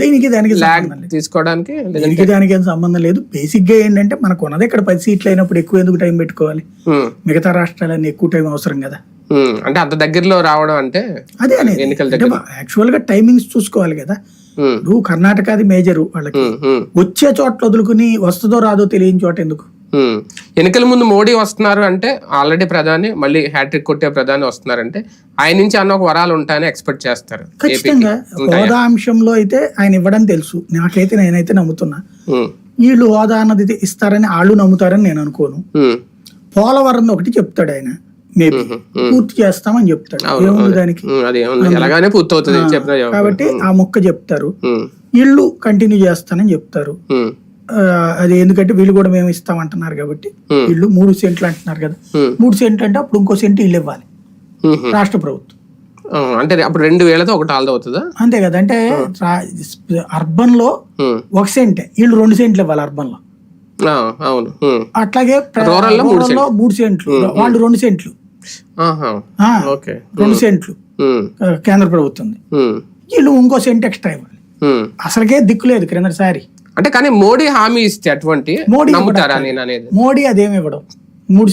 దీనికి దానికి ల్యాగ్ సంబంధం లేదు. తీసుకోవడానికి దీనికి దానికి ఏం సంబంధం లేదు. బేసిక్గా ఏంటంటే మనకు ఉన్నది ఇక్కడ పది సీట్లు అయినప్పుడు ఎక్కువ ఎందుకు టైం పెట్టుకోవాలి? మిగతా రాష్ట్రాలన్నీ ఎక్కువ టైం అవసరం కదా. అంటే అంత దగ్గరలో రావడం అంటే అదే అనేది యాక్చువల్గా టైమింగ్స్ చూసుకోవాలి కదా. ఉమ్, ఇప్పుడు కర్ణాటకది మేజర్ వాళ్ళకి. వచ్చే చోట్ల వదులుకుని వస్తుందో రాదో తెలియని చోట ఎందుకు. ఎన్నికల ముందు మోడీ వస్తున్నారు అంటే ఆల్రెడీ ప్రధాని మళ్ళీ హ్యాట్రిక్ కొట్టే ప్రధాని వస్తున్నారంటే ఆయన నుంచి అన్న ఒక వరాలు ఉంటాయని ఎక్స్పెక్ట్ చేస్తారు. ఖచ్చితంగా. హోదా అంశంలో అయితే ఆయన ఇవ్వడం తెలుసు. నాకైతే నేనైతే నమ్ముతున్నా. వీళ్ళు హోదా అన్నది ఇస్తారని వాళ్ళు నమ్ముతారని నేను అనుకోను. పోలవరం ఒకటి చెప్తాడు ఆయన. మేబీ పూర్తి చేస్తామని చెప్తాడు. ఏముంది దానికి. కాబట్టి ఆ మొక్క చెప్తారు. ఇళ్ళు కంటిన్యూ చేస్తానని చెప్తారు. అది ఎందుకంటే వీళ్ళు కూడా మేము ఇస్తామంటున్నారు కాబట్టి Hmm. వీళ్ళు మూడు సెంట్లు అంటున్నారు కదా. మూడు సెంట్లు అంటే అప్పుడు ఇంకో సెంటు ఇల్లు ఇవ్వాలి. రాష్ట్ర ప్రభుత్వం. అంటే అప్పుడు రెండు వేలతో ఒకటి ఆల్ది అవుతుందా? అంతే కదా అంటే అర్బన్లో ఒక సెంటే వీళ్ళు రెండు సెంట్లు ఇవ్వాలి అర్బన్లో అవును. అట్లాగే మూడు సెంట్లు. వాళ్ళు రెండు సెంట్లు. రెండు సెంట్లు. కేంద్ర ప్రభుత్వం వీళ్ళు ఇంకో సెంట్ ఎక్స్ట్రా ఇవ్వాలి. అసలుకే దిక్కు లేదు క్రిందసారి అంటే కానీ మోడీ హామీ ఇస్తే అటువంటి మోడీ నమ్ముతారా నేను అనేది? మోడీ అదేమి ఇవ్వడం. మూడు